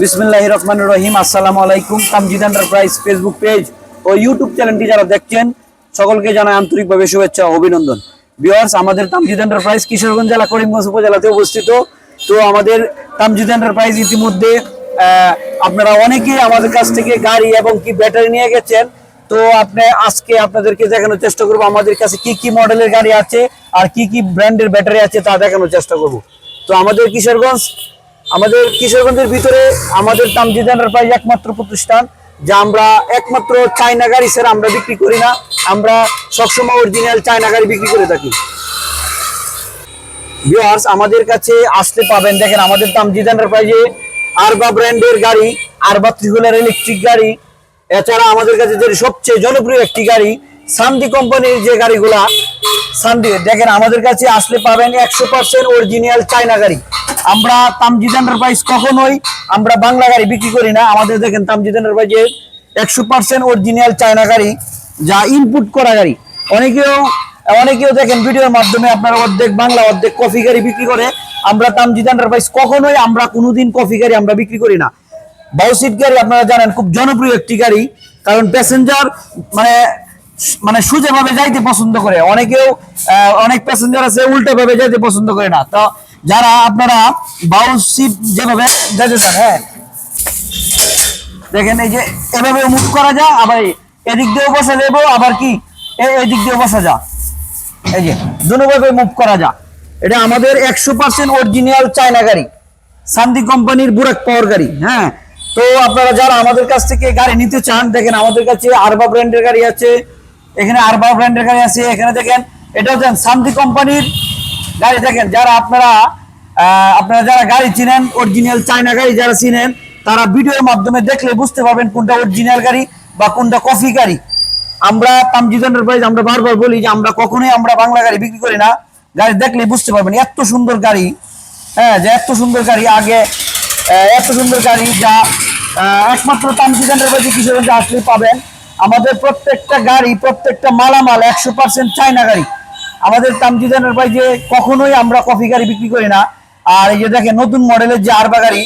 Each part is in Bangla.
বিসমিল্লাহ রহমান রহিম। আসসালামু আলাইকুম। তামজিদ এন্টারপ্রাইজ ফেসবুক পেজ ও ইউটিউব চ্যানেলটি যারা দেখছেন, সকলকে জানাই আন্তরিকভাবে শুভেচ্ছা অভিনন্দন। ভিউয়ার্স, আমাদের তামজিদ এন্টারপ্রাইজ কিশোরগঞ্জ জেলা, করিমগঞ্জ উপজেলাতে অবস্থিত। তো আমাদের তামজিদ এন্টারপ্রাইজ ইতিমধ্যে আপনারা অনেকেই আমাদের কাছ থেকে গাড়ি এবং কি ব্যাটারি নিয়ে গেছেন। তো আপনি আজকে আপনাদেরকে দেখানোর চেষ্টা করব, আমাদের কাছে কি কি মডেলের গাড়ি আছে আর কি কি ব্র্যান্ডের ব্যাটারি আছে তা দেখানোর চেষ্টা করব। তো আমাদের কিশোরগঞ্জ আমাদের কিশোরগঞ্জের ভিতরে আমাদের তামজিদ এন্টারপ্রাইজ একমাত্র প্রতিষ্ঠান, যা আমরা একমাত্র চায়না গাড়ি স্যার আমরা বিক্রি করি না। আমরা সবসময় অরিজিনাল চায়না গাড়ি বিক্রি করে থাকি। ভিউয়ার্স আমাদের কাছে আসতে পাবেন, দেখেন আমাদের তামজিদ এন্টারপ্রাইজে আরবা ব্র্যান্ডের গাড়ি, আরবা ত্রিহুলার ইলেকট্রিক গাড়ি। এছাড়া আমাদের কাছে যে সবচেয়ে জনপ্রিয় একটি গাড়ি সান্দি কোম্পানির যে গাড়িগুলা সান্দি দেখেন আমাদের কাছে আসলে পাবেন একশো পার্সেন্ট অরিজিনাল চায়না গাড়ি। আমরা তামজিদ এন্টারপ্রাইজ কখনোই আমরা বাংলা গাড়ি বিক্রি করি না। আমাদের দেখেন তামজিদ এন্টারপ্রাইজে একশো পার্সেন্ট অরিজিনাল চায়না গাড়ি, যা ইনপুট করা গাড়ি। অনেকেও অনেকেও দেখেন ভিডিওর মাধ্যমে আপনারা অর্ধেক বাংলা, অর্ধেক কফি গাড়ি বিক্রি করে। আমরা তামজিদ এন্টারপ্রাইজ কখনোই আমরা কোনোদিন কফি গাড়ি আমরা বিক্রি করি না। বাউসিট গাড়ি আপনারা জানেন, খুব জনপ্রিয় একটি গাড়ি। কারণ প্যাসেঞ্জার মানে মানে সোজা ভাবে যাইতে পছন্দ করে। অনেকেও অনেক প্যাসেঞ্জার আছে উল্টো ভাবে যাইতে পছন্দ করে না। তো যারা আপনারা বাউল সিট যেভাবে যেতে চান হ্যাঁ। দেখেন এই যে, এভাবে মুভ করা যায়, আবার এদিক দিয়েও বসা যাব আবার কি? এদিক দিয়েও বসা যা এই যে, দুভাবে মুভ করা যা এটা আমাদের একশো পার্সেন্ট অরিজিনাল চায়না গাড়ি। সান্দি কোম্পানির বুরাক পাওয়ার গাড়ি হ্যাঁ। তো আপনারা যারা আমাদের কাছ থেকে গাড়ি নিতে চান, দেখেন আমাদের কাছে আরবা ব্র্যান্ডের গাড়ি আছে। এখানে আরবা ব্র্যান্ডের গাড়ি আছে, এখানে দেখেন, এটা হচ্ছেন সান্দি কোম্পানির গাড়ি। দেখেন, যারা আপনারা আপনারা যারা গাড়ি চিনেন অরিজিনাল চায়না গাড়ি যারা চিনেন, তারা ভিডিওর মাধ্যমে দেখলে বুঝতে পারবেন কোনটা অরিজিনাল গাড়ি বা কোনটা কফি গাড়ি। আমরা তামজিদ এন্টারপ্রাইজ আমরা বারবার বলি যে আমরা কখনোই আমরা বাংলা গাড়ি বিক্রি করি না। গাড়ি দেখলে বুঝতে পারবেন এত সুন্দর গাড়ি। হ্যাঁ যে এত সুন্দর গাড়ি আগে এত সুন্দর গাড়ি যা একমাত্র তামজিদ এন্টারপ্রাইজে কিশোরগঞ্জে আসলে পাবেন। আমাদের প্রত্যেকটা গাড়ি, প্রত্যেকটা মালামাল একশো পার্সেন্ট চায়না গাড়ি। আমাদের তামজিদ যে কখনোই আমরা কফি গাড়ি বিক্রি করি না। আর এই যে দেখেন, নতুন মডেলের যে আরবা গাড়ি,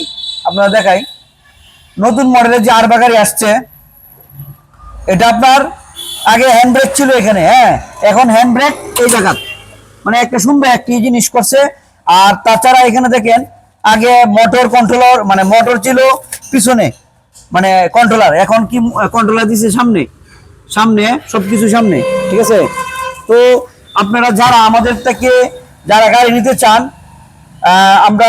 আপনারা দেখাই। নতুন মডেলের যে আরবা গাড়ি আসছে, এটা আপনার আগে হ্যান্ড ব্রেক ছিল এখানে হ্যাঁ? এখন হ্যান্ড ব্রেক এই জায়গা মানে একটা সুন্দর একটি জিনিস করছে। আর তাছাড়া এখানে দেখেন, আগে মোটর কন্ট্রোলার মানে মোটর ছিল পিছনে। মানে কন্ট্রোলার এখন কি কন্ট্রোলার দিছে সামনে? সামনে, সবকিছু সামনে, ঠিক আছে? তো আপনারা যারা আমাদের থেকে, যারা গাড়ি নিতে চান আমরা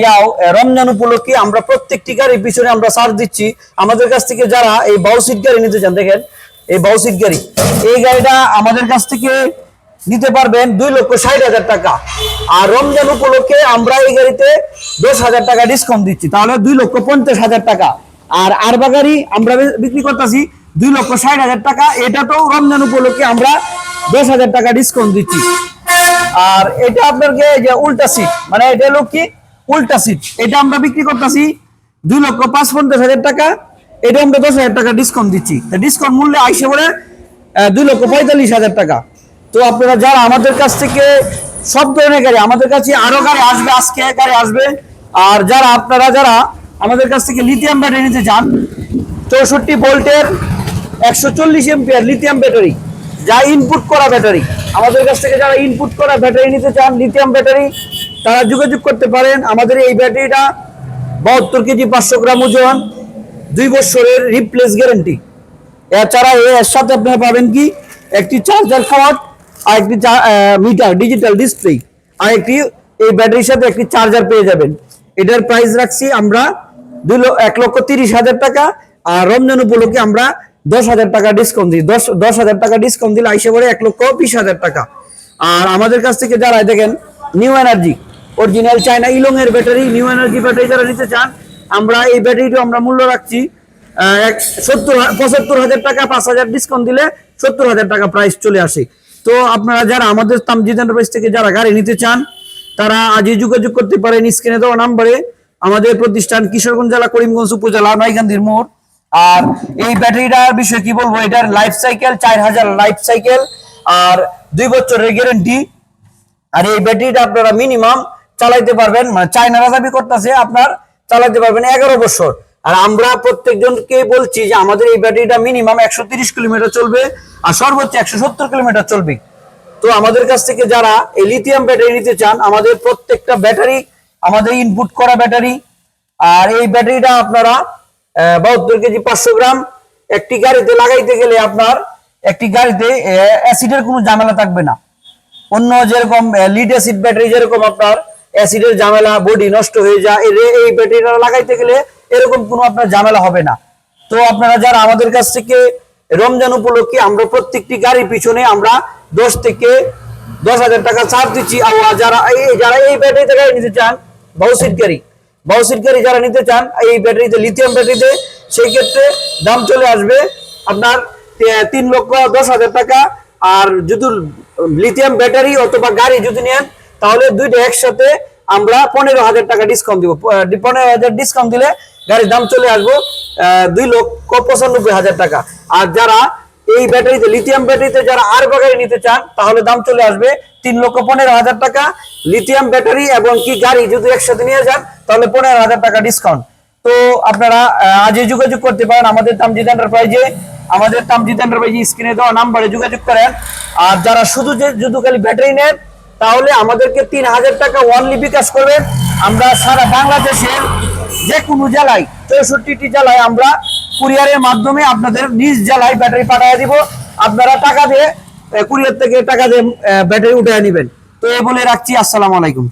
ইয়াও রমজান উপলক্ষে আমরা প্রত্যেকটি গাড়ির পিছনে আমরা সার দিচ্ছি। আমাদের কাছ থেকে যারা এই বাউসিট গাড়ি নিতে চান, দেখেন, এই বাউসিট গাড়ি, এই গাড়িটা আমাদের কাছ থেকে নিতে পারবেন দুই লক্ষ ষাট হাজার টাকা। আর রমজান উপলক্ষে আমরা এই গাড়িতে দশ হাজার টাকা ডিসকাউন্ট দিচ্ছি, তাহলে দুই লক্ষ পঞ্চাশ হাজার টাকা। আর আরবা গাড়ি আমরা বিক্রি করতেছি দুই লক্ষ ষাট হাজার টাকা। এটা তো রমজান উপলক্ষে আমরা দশ হাজার টাকা ডিসকাউন্ট দিচ্ছি। আর এটা আপনাকে যে উল্টা সিট মানে এটা হলো কি? উল্টা সিট এটা আমরা বিক্রি করতেছি দুই লক্ষ পাঁচ পঞ্চাশ হাজার টাকা। এটা আমরা দশ হাজার টাকা ডিসকাউন্ট দিচ্ছি। ডিসকাউন্ট মূল্যে আইসে পড়ে দুই লক্ষ পঁয়তাল্লিশ হাজার টাকা। তো আপনারা যারা আমাদের কাছ থেকে সব ধরনের গাড়ি, আমাদের কাছে আরও গাড়ি আসবে, আজকে গাড়ি আসবে। আর যারা, আপনারা যারা আমাদের কাছ থেকে লিথিয়াম ব্যাটারি নিতে চান, চৌষট্টি ভোল্টের একশো চল্লিশ এমপিয়ার লিথিয়াম ব্যাটারি যা ইনপুট করা ব্যাটারি আমাদের কাছ থেকে যারা ইনপুট করা ব্যাটারি নিতে চান লিথিয়াম ব্যাটারি তারা যোগাযোগ করতে পারেন। আমাদের এই ব্যাটারিটা বাহাত্তর কেজি পাঁচশো গ্রাম ওজন, দুই বছরের রিপ্লেস গ্যারেন্টি এছাড়া এর সাথে আপনারা পাবেন কি? একটি চার্জার কার্ড আর একটি মিটার ডিজিটাল ডিসপ্লে আর একটি, এই ব্যাটারির সাথে একটি চার্জার পেয়ে যাবেন। এটার প্রাইস রাখছি আমরা দুই এক লক্ষ তিরিশ হাজার টাকা, আর রমজান উপলক্ষে আমরা দশ হাজার টাকা ডিসকাউন্ট দিই। দশ দশ হাজার টাকা ডিসকাউন্ট দিলে আইসে পড়ে এক লক্ষ বিশ হাজার টাকা। আর আমাদের কাছ থেকে যারা দেখেন নিউ এনার্জি অরিজিনাল চায়না ইলং এর ব্যাটারি নিউ এনার্জি ব্যাটারি যারা নিতে চান, আমরা এই ব্যাটারিটা আমরা মূল্য রাখছি এক সত্তর, পঁচাত্তর হাজার টাকা, পাঁচ হাজার ডিসকাউন্ট দিলে সত্তর হাজার টাকা প্রাইস চলে আসে। তো আপনারা যারা আমাদের তামজিদ এন্টারপ্রাইজ থেকে যারা গাড়ি নিতে চান, তারা আজই যোগাযোগ করতে পারেন স্ক্রিনে দেওয়া নাম্বারে। আমাদের প্রতিষ্ঠান কিশোরগঞ্জ জেলা, করিমগঞ্জ উপজেলা, নয়গান্ধির মোড়। আর এই ব্যাটারিটার বিষয়ে কি বলব, এটার লাইফ সাইকেল চার হাজার লাইফ সাইকেল আর দুই বছরের গ্যারেন্টি আর এই ব্যাটারিটা আপনারা মিনিমাম চালাইতে পারবেন মানে চায়নারা দাবি করতেছে আপনার চালাইতে পারবেন এগারো বছর। আর আমরা প্রত্যেকজনকে বলছি যে আমাদের এই ব্যাটারিটা মিনিমাম একশো তিরিশ কিলোমিটার চলবে আর সর্বোচ্চ একশো সত্তর কিলোমিটার চলবে। তো আমাদের কাছ থেকে যারা এই লিথিয়াম ব্যাটারি নিতে চান, আমাদের প্রত্যেকটা ব্যাটারি আমাদের ইনপুট করা ব্যাটারি আর এই ব্যাটারিটা আপনারা বাহাত্তর কেজি পাঁচশো গ্রাম একটি গাড়িতে লাগাইতে গেলে আপনার একটি গাড়িতে অ্যাসিডের কোনো ঝামেলা থাকবে না। অন্য যেরকম লিড অ্যাসিড ব্যাটারি যেরকম আপনার অ্যাসিডের ঝামেলা বডি নষ্ট হয়ে যায় এই ব্যাটারিটা লাগাইতে গেলে এরকম কোনো আপনার ঝামেলা হবে না। তো আপনারা যারা আমাদের কাছ থেকে রমজান উপলক্ষে আমরা প্রত্যেকটি গাড়ির পিছনে আমরা দশ থেকে দশ হাজার টাকা ছাড় দিচ্ছি আর যারা এই যারা এই ব্যাটারিতে গাড়ি নিতে চান বাউসিট গাড়ি যারা নিতে চান, এই ব্যাটারিতে লিথিয়াম ব্যাটারিতে, সেই ক্ষেত্রে দাম চলে আসবে আপনার তিন লক্ষ দশ হাজার টাকা। আর যদি লিথিয়াম ব্যাটারি অথবা গাড়ি যদি নেন, তাহলে দুইটা একসাথে আমরা পনেরো হাজার টাকা ডিসকাউন্ট দিব। পনেরো হাজার ডিসকাউন্ট দিলে গাড়ির দাম চলে আসব দুই লক্ষ পঁচানব্বই হাজার টাকা। আর যারা এই ব্যাটারিতে লিথিয়াম ব্যাটারিতে যারা আর গাড়ি নিতে চান, তাহলে দাম চলে আসবে তিন লক্ষ পনেরো হাজার টাকা। লিথিয়াম ব্যাটারি এবং কি গাড়ি, যদি একসাথে নিয়ে যান, তাহলে পনেরো হাজার টাকা ডিসকাউন্ট তো আপনারা আজই যোগাযোগ করতে পারেন আমাদের তামজিদ এন্টারপ্রাইজে আমাদের তামজিদ এন্টারপ্রাইজে স্ক্রিনে দেওয়া নাম্বারে যোগাযোগ করেন। আর যারা শুধু যে শুধু খালি ব্যাটারি নেন, তাহলে আমাদেরকে তিন হাজার টাকা ওয়ানলি বিকাশ করবেন। আমরা সারা বাংলাদেশের যে কোনো জেলায়, চৌষট্টিটি জেলায় আমরা কুরিয়ারের মাধ্যমে আপনাদের নিজ জেলায় ব্যাটারি পাঠিয়ে দিব। আপনারা টাকা দিয়ে কুরিয়ার থেকে টাকা দিয়ে ব্যাটারি উঠে নেবেন। তো এ বলে রাখছি, আসসালামু আলাইকুম।